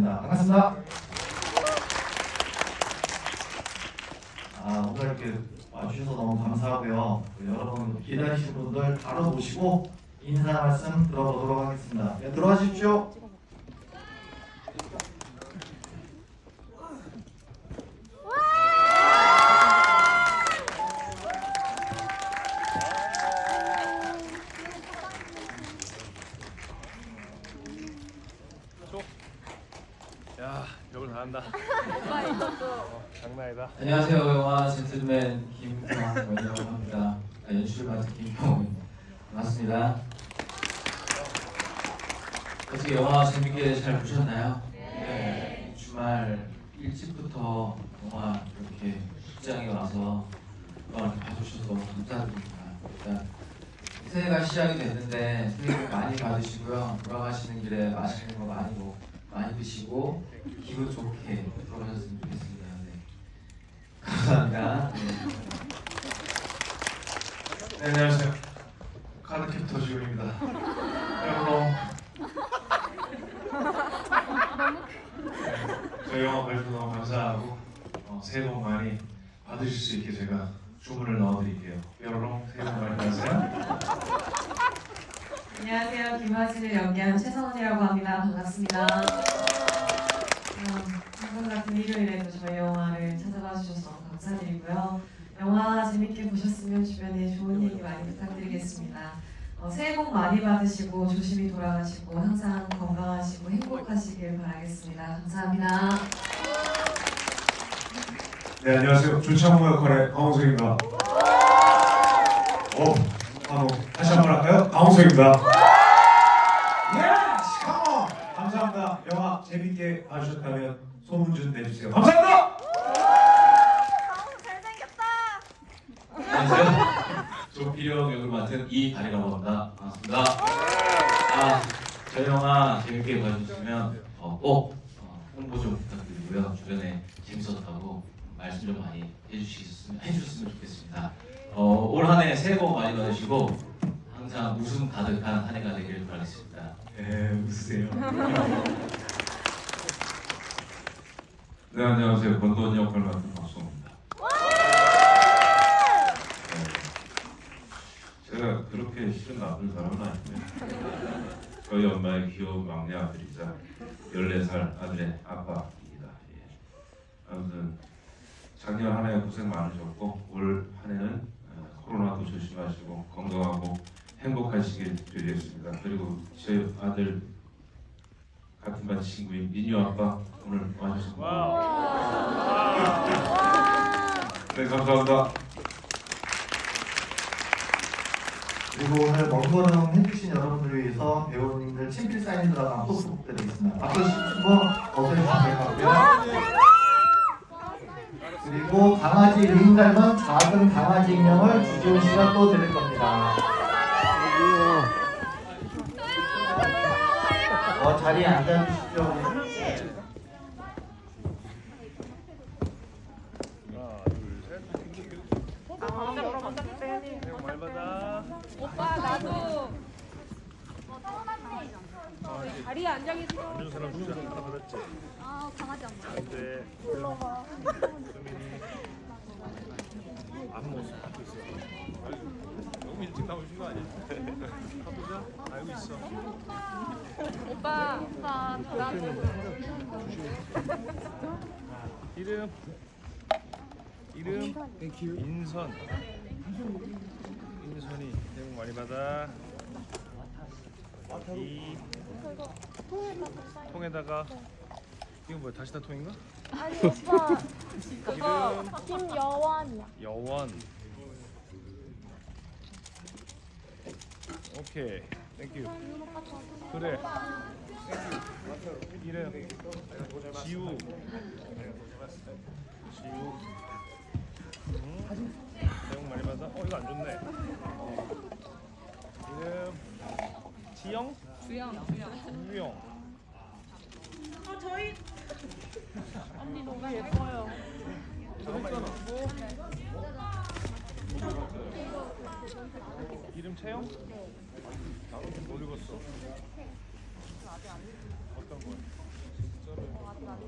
합니다. 반갑습니다. 아, 오늘 이렇게 와주셔서 너무 감사하고요. 그 여러분 기다리신 분들 바로 모시고 인사 말씀 들어보도록 하겠습니다. 네, 들어가십시오. 야, 벽을 다 한다. 어, 장난 아니다. 안녕하세요. 영화 젠틀맨 김경원이라고 합니다. 아, 연출 맡은 김경원 반갑습니다. 어떻게 영화 재밌게 잘 보셨나요? 네. 주말 일찍부터 영화 이렇게 극장에 와서 영화를 봐주셔서 감사드립니다. 일단 새해가 시작이 됐는데 새해 복 많이 받으시고요. 돌아가시는 길에 맛있는 거 많이 먹 많이 드시고 기분 좋게 돌아가셨으면 좋겠습니다 네. 감사합니다. 네, 안녕하세요. 카드캡터 지훈입니다. 여러분. 저희 영화 발표 너무 감사하고 어, 새해 복 많이 받으실 수 있게 제가 주문을 넣어드릴게요. 여러분 새해 복 많이 받으세요. 안녕하세요. 김화진을 연기한 최성원이라고 합니다. 반갑습니다. 음, 항상 같은 일요일에도 저희 영화를 찾아봐 주셔서 감사드리고요. 영화 재밌게 보셨으면 주변에 좋은 얘기 많이 부탁드리겠습니다. 어, 새해 복 많이 받으시고 조심히 돌아가시고 항상 건강하시고 행복하시길 바라겠습니다. 감사합니다. 네 안녕하세요 조창호 역할의 강홍석입니다. 어, 바로 다시 한 번 할까요? 강홍석입니다. 예스, 컴온. 감사합니다. 영화 재밌게 봐주셨다면 소문 좀 내주세요. 감사합니다. 안녕하세요. 조필영 역을 맡은 이다리라고 합니다. 반갑습니다. 아, 저희 영화 재밌게 봐주시면 어, 꼭 어, 홍보 좀 부탁드리고요. 주변에 재밌었다고 말씀 좀 많이 좋겠습니다. 어, 올 한 해 새해 받으시고 항상 웃음 가득한 한 해가 되기를 바라겠습니다. 네, 웃으세요. 네 안녕하세요 권도원 역할 맡은 박수호입니다. 네. 제가 그렇게 싫은 나쁜 사람은 아닌데 저희 엄마의 귀여운 막내 아들이자 14살 아들의 아빠입니다. 예. 아무튼 작년 한 해 고생 많으셨고 올 한 해는 조심하시고 건강하고 행복하시길 빌겠습니다. 그리고 저희 아들 같은 반 친구인 민유 아빠 오늘 와주셔서 네 감사합니다. 그리고 오늘 먼 걸음 해주신 여러분들 위해서 배우님들 친필 사인 들어간 포스 드리겠습니다. 박수 치고 어서 해주시면 될것 같고요. 그리고 강아지 링 닮은 작은 강아지 인형을 주지훈 씨가 또 드릴 겁니다. 어, 자리에 앉아주십시오. 많이 받아. 오빠 나도 자리에 앉아 계세요. 앉은 사람 주자. 하나 받았지? 아 강아지 안. 네. 수 먹었어. 갖고 있어. 너무 일찍 나오신 거 아니야? 가보자. 알고 있어. 오빠 오빠 저랑 이름 이름 인선 인선이 새해 복 많이 받아 이 통에다가 이건 뭐야 다시 다 통인가? 아니 오빠. 이름 김여원이야. 여원. 오케이. 땡큐 그래. 이름 지우. 지우. 응? 내용 많이 받아? 어 이거 안 좋네. 이름? 지영? 주영. 주영 언니 너무 예뻐요. 이름 채영? 나도 못 읽었어 어떤 거야? 아,